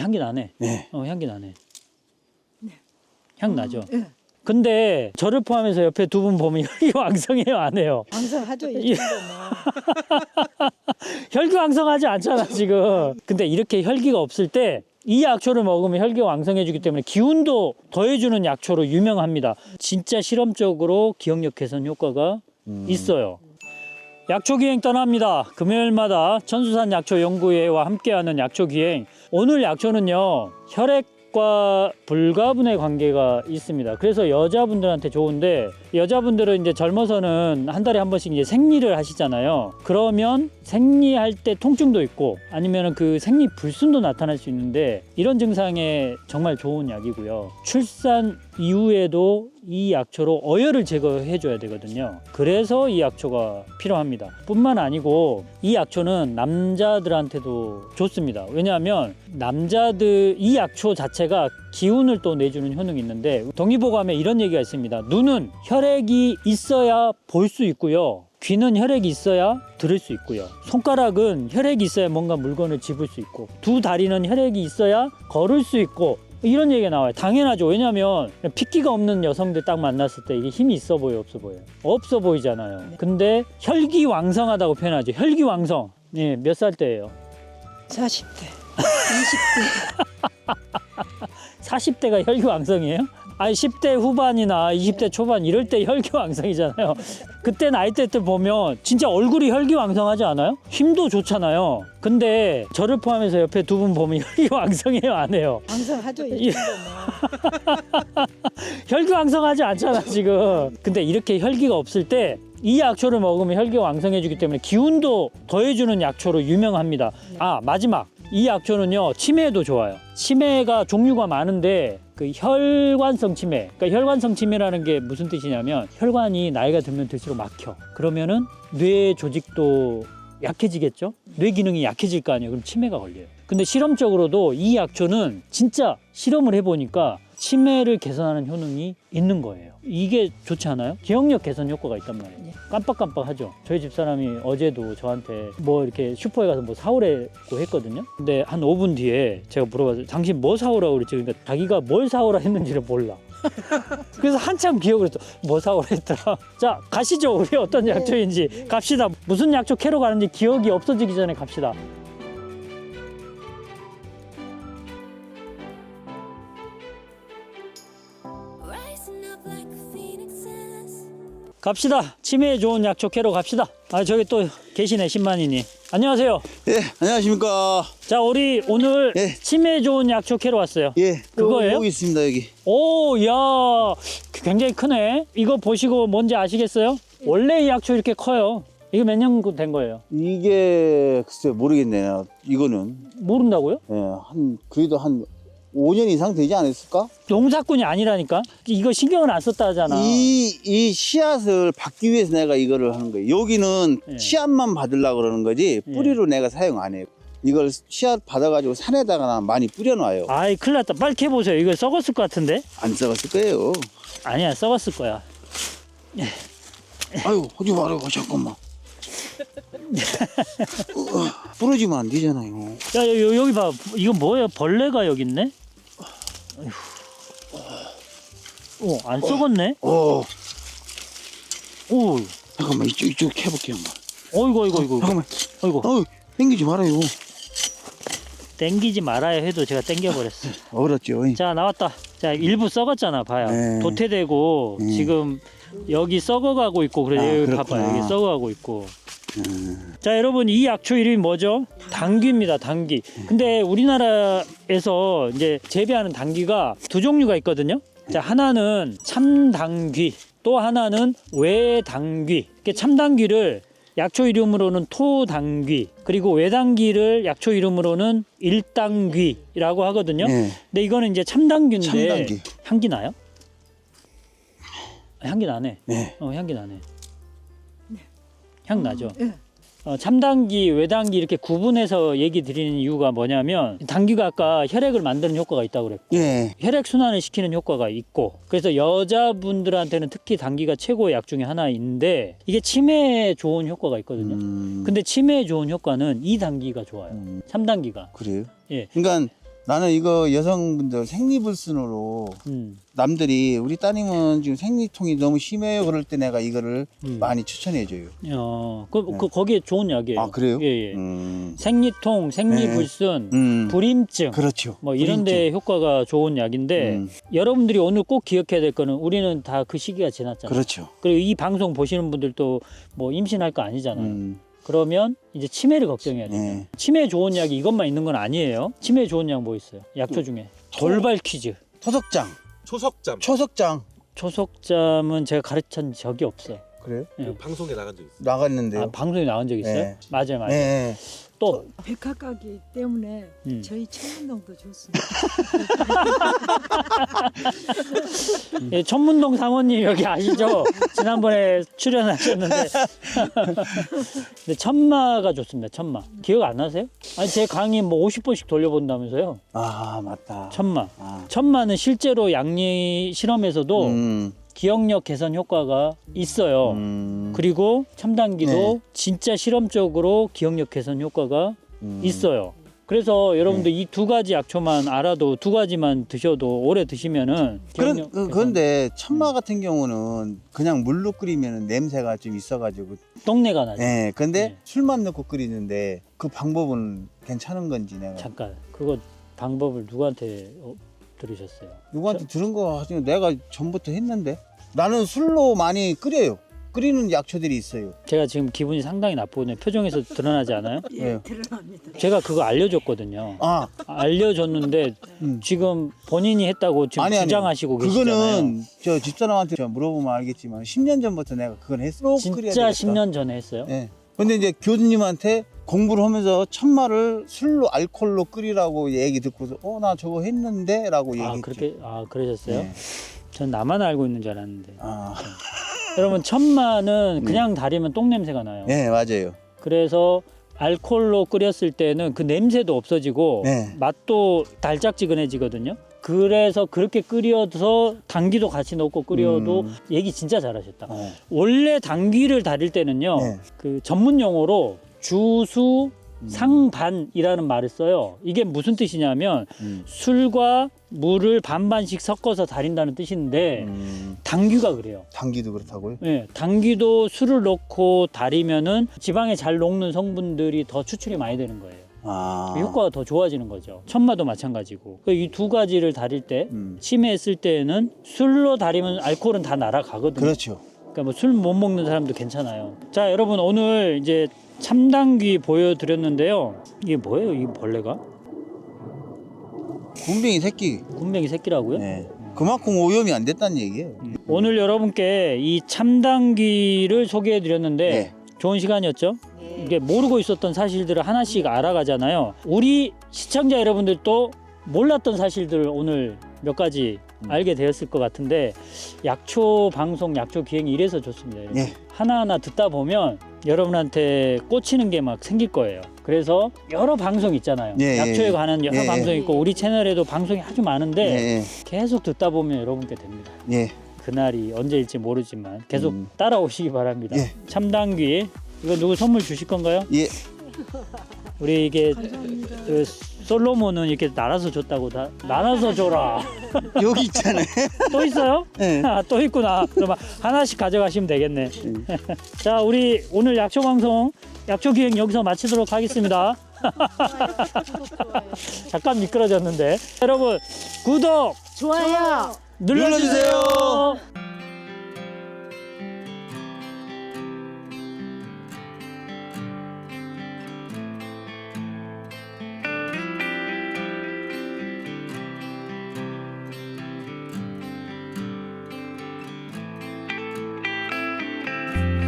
향기 나네. 네. 어, 향기 나네. 향 나죠. 예. 근데 저를 포함해서 옆에 두 분 보면 혈기 왕성해요, 안 해요? 방송하죠 예. 이 정도면. 혈기 왕성하지 않잖아, 지금. 근데 이렇게 혈기가 없을 때 이 약초를 먹으면 혈기가 왕성해지기 때문에 기운도 더해주는 약초로 유명합니다. 진짜 실험적으로 기억력 개선 효과가 있어요. 약초 기행 떠납니다. 금요일마다 천수산 약초 연구회와 함께하는 약초 기행. 오늘 약초는요 혈액과 불가분의 관계가 있습니다. 그래서 여자분들한테 좋은데 여자분들은 이제 젊어서는 한 달에 한 번씩 이제 생리를 하시잖아요. 그러면 생리할 때 통증도 있고 아니면 그 생리 불순도 나타날 수 있는데 이런 증상에 정말 좋은 약이고요. 출산 이후에도 이 약초로 어혈을 제거해 줘야 되거든요. 그래서 이 약초가 필요합니다. 뿐만 아니고 이 약초는 남자들한테도 좋습니다. 왜냐하면 남자들 이 약초 자체가 기운을 또 내주는 효능이 있는데 동의보감에 이런 얘기가 있습니다. 눈은 혈액이 있어야 볼 수 있고요. 귀는 혈액이 있어야 들을 수 있고요. 손가락은 혈액이 있어야 뭔가 물건을 집을 수 있고 두 다리는 혈액이 있어야 걸을 수 있고 이런 얘기가 나와요. 당연하죠. 왜냐하면 핏기가 없는 여성들 딱 만났을 때 이게 힘이 있어 보여, 없어 보여? 없어 보이잖아요. 근데 혈기 왕성하다고 표현하죠. 혈기 왕성. 예, 몇 살 때예요? 40대, 20대. 40대가 혈기왕성이에요? 아니 10대 후반이나 20대 초반 이럴 때 혈기왕성이잖아요. 그때 나이대 때 보면 진짜 얼굴이 혈기왕성하지 않아요? 힘도 좋잖아요. 근데 저를 포함해서 옆에 두 분 보면 혈기왕성해요, 안 해요? 방송하죠 예. 혈기왕성하지 않잖아 지금. 근데 이렇게 혈기가 없을 때 이 약초를 먹으면 혈기가 왕성해지기 때문에 기운도 더해주는 약초로 유명합니다. 아 마지막 이 약초는요 치매에도 좋아요. 치매가 종류가 많은데 그 혈관성 치매, 그러니까 혈관성 치매라는 게 무슨 뜻이냐면 혈관이 나이가 들면 들수록 막혀. 그러면은 뇌 조직도 약해지겠죠? 뇌 기능이 약해질 거 아니에요. 그럼 치매가 걸려요. 근데 실험적으로도 이 약초는 진짜 실험을 해보니까 치매를 개선하는 효능이 있는 거예요. 이게 좋지 않아요? 기억력 개선 효과가 있단 말이에요. 네. 깜빡깜빡하죠. 저희 집사람이 어제도 저한테 뭐 이렇게 슈퍼에 가서 뭐 사오라고 했거든요. 근데 한 5분 뒤에 제가 물어봤어요. 당신 뭐 사오라고 그랬지? 그러니까 자기가 뭘 사오라 했는지를 몰라. 그래서 한참 기억을 했어. 뭐 사오라 했더라. 자, 가시죠. 우리 어떤 네. 약초인지 갑시다. 무슨 약초 캐러 가는지 기억이 없어지기 전에 갑시다. 갑시다. 치매에 좋은 약초 캐러 갑시다. 아, 저기 또 계시네, 신만이님. 안녕하세요. 예, 안녕하십니까. 자, 우리 오늘 예. 치매에 좋은 약초 캐러 왔어요. 예, 그거예요? 여기 있습니다, 여기. 오, 야, 굉장히 크네. 이거 보시고 뭔지 아시겠어요? 원래 이 약초 이렇게 커요. 이거 몇 년 된 거예요? 이게, 글쎄, 모르겠네요. 이거는. 모른다고요? 예, 한, 그래도 한 5년 이상 되지 않았을까? 농사꾼이 아니라니까. 이거 신경을 안 썼다 하잖아. 이, 이 씨앗을 받기 위해서 내가 이거를 하는 거예요. 여기는 예. 씨앗만 받으려고 그러는 거지, 뿌리로 내가 사용 안 해요. 이걸 씨앗 받아가지고 산에다가 많이 뿌려놔요. 아이, 큰일 났다. 빨리 캐보세요. 이거 썩었을 것 같은데? 안 썩었을 거예요. 아니야, 썩었을 거야. 아유, 하지 말아요, 잠깐만. 어, 부러지면 안 되잖아요. 야, 여, 여기 봐. 이거 뭐야? 벌레가 여기 있네? 오, 안 썩었네? 어, 오, 잠깐만, 이쪽, 이쪽 해볼게요, 한번. 어이구, 어이구, 어이구. 잠깐만. 어이구. 어우, 땡기지 말아요. 땡기지 말아야 해도 제가 땡겨버렸어. 얼었죠. 자, 나왔다. 자, 일부 썩었잖아, 봐요. 네. 도태되고, 음. 지금 여기 썩어가고 있고, 그래, 아, 여기 그렇구나. 봐봐요. 여기 썩어가고 있고. 음, 자, 여러분, 이 약초 이름이 뭐죠? 당귀입니다, 당귀. 근데 우리나라에서 이제 재배하는 당귀가 두 종류가 있거든요. 자, 하나는 참당귀, 또 하나는 외당귀. 이렇게 참당귀를 약초 이름으로는 토당귀, 그리고 외당귀를 약초 이름으로는 일당귀라고 하거든요. 예. 근데 이거는 이제 참당귀인데 참당귀. 향기 나요? 아, 향기 나네. 네. 어, 향기 나네. 향 나죠. 예. 어, 참당귀, 외당귀 이렇게 구분해서 얘기 드리는 이유가 뭐냐면 당귀가 아까 혈액을 만드는 효과가 있다고 그랬고 예. 혈액 순환을 시키는 효과가 있고 그래서 여자분들한테는 특히 당귀가 최고의 약 중에 하나인데 이게 치매에 좋은 효과가 있거든요. 음, 근데 치매에 좋은 효과는 이 당귀가 좋아요. 음, 참당귀가. 그래요? 예. 그러니까 나는 이거 여성분들 생리불순으로 음. 남들이 우리 따님은 지금 생리통이 너무 심해요 그럴 때 내가 이거를 음. 많이 추천해줘요. 어, 그, 그 거기에 좋은 약이에요. 아 그래요? 예, 예. 음, 생리통, 생리불순, 음. 불임증, 그렇죠. 뭐 이런 데 효과가 좋은 약인데 음. 여러분들이 오늘 꼭 기억해야 될 거는 우리는 다 그 시기가 지났잖아요. 그렇죠. 그리고 이 방송 보시는 분들도 뭐 임신할 거 아니잖아요. 음, 그러면 이제 치매를 걱정해야 돼요. 네. 치매 좋은 약이 이것만 있는 건 아니에요. 치매 좋은 약 뭐 있어요? 약초 중에 돌발 퀴즈. 토석장, 초석잠 초석장. 초석잠은 제가 가르친 적이 없어요. 그래요? 예. 그 방송에 나간 적 있어요. 나갔는데요. 아, 방송에 나온 적 있어요? 네. 맞아요, 맞아요. 네. 또 백화 가기 때문에 음. 저희 청운동도 좋습니다. 예, 천문동 사모님 여기 아시죠? 지난번에 출연하셨는데 근데 천마가 좋습니다. 천마 기억 안 나세요? 아니 제 강의 뭐 50번씩 돌려본다면서요? 아 맞다. 천마 아. 천마는 실제로 양리 실험에서도 음, 기억력 개선 효과가 있어요. 음, 그리고 첨단기도 네. 진짜 실험적으로 기억력 개선 효과가 음. 있어요. 그래서 여러분들 이 두 가지 약초만 알아도 두 가지만 드셔도 오래 드시면은 그런 기억력 그, 개선- 그런데 천마 같은 경우는 그냥 물로 끓이면 냄새가 좀 있어가지고. 똥내가 나죠. 예. 근데 네. 술만 넣고 끓이는데 그 방법은 괜찮은 건지 내가 잠깐 그거 방법을 누구한테 어, 들으셨어요? 누구한테 들은 거 하지만 내가 전부터 했는데 나는 술로 많이 끓여요. 끓이는 약초들이 있어요. 제가 지금 기분이 상당히 나쁘거든요. 표정에서 드러나지 않아요? 예. 드러납니다. 제가 그거 알려줬거든요. 아, 알려줬는데 음. 지금 본인이 했다고 지금 아니, 아니. 주장하시고 계시잖아요. 그거는 저 집사람한테 저 물어보면 알겠지만 10년 전부터 내가 그건 했어. 진짜 10년 전에 했어요? 예. 근데 이제 교수님한테 공부를 하면서 천마를 술로 알코올로 끓이라고 얘기 듣고서 어 나 저거 했는데 라고 아 얘기했죠. 그렇게 아 그러셨어요? 네. 전 나만 알고 있는 줄 알았는데. 아, 여러분 천마는 네. 그냥 달이면 똥 냄새가 나요. 네 맞아요. 그래서 알코올로 끓였을 때는 그 냄새도 없어지고 네. 맛도 달짝지근해지거든요. 그래서 그렇게 끓여서 당귀도 같이 넣고 끓여도 음. 얘기 진짜 잘하셨다. 어. 원래 당귀를 다릴 때는요, 네. 그 전문 용어로 주수 상반이라는 말을 써요. 이게 무슨 뜻이냐면 음. 술과 물을 반반씩 섞어서 다린다는 뜻인데 음, 당귀가 그래요. 당기도 그렇다고요? 예, 당귀도 술을 넣고 다리면은 지방에 잘 녹는 성분들이 더 추출이 많이 되는 거예요. 아, 효과가 더 좋아지는 거죠. 천마도 마찬가지고. 이 두 가지를 다릴 때 음. 치매했을 때는 술로 다리면 알코올은 다 날아가거든요. 그렇죠. 그러니까 뭐 술 못 먹는 사람도 괜찮아요. 자, 여러분 오늘 이제 참당귀 보여드렸는데요. 이게 뭐예요? 이 벌레가? 군뱅이 새끼. 군뱅이 새끼라고요? 네. 그만큼 오염이 안 됐다는 얘기예요. 오늘 여러분께 이 참당귀를 소개해드렸는데 네. 좋은 시간이었죠? 이게 모르고 있었던 사실들을 하나씩 알아가잖아요. 우리 시청자 여러분들도 몰랐던 사실들을 오늘 몇 가지 음. 알게 되었을 것 같은데 약초 방송, 약초 기행이 이래서 좋습니다. 여러분. 예. 하나하나 듣다 보면 여러분한테 꽂히는 게 막 생길 거예요. 그래서 여러 방송 있잖아요. 예, 예, 약초에 예. 관한 여러 예, 예. 방송 있고 우리 채널에도 방송이 아주 많은데 예, 계속 듣다 보면 여러분께 됩니다. 예. 예. 그날이 언제일지 모르지만 계속 음. 따라오시기 바랍니다. 예. 참당귀 이거 누구 선물 주실 건가요? 예. 우리 이게 감사합니다. 그 솔로몬은 이렇게 날아서 줬다고 다 날아서 줘라. 여기 있잖아요. 또 있어요? 예. 아, 또 있구나. 그럼 하나씩 가져가시면 되겠네. 자, 우리 오늘 약초 방송 약초 기행 여기서 마치도록 하겠습니다. 잠깐 미끄러졌는데 여러분 구독 좋아요. 눌러주세요. 눌러주세요.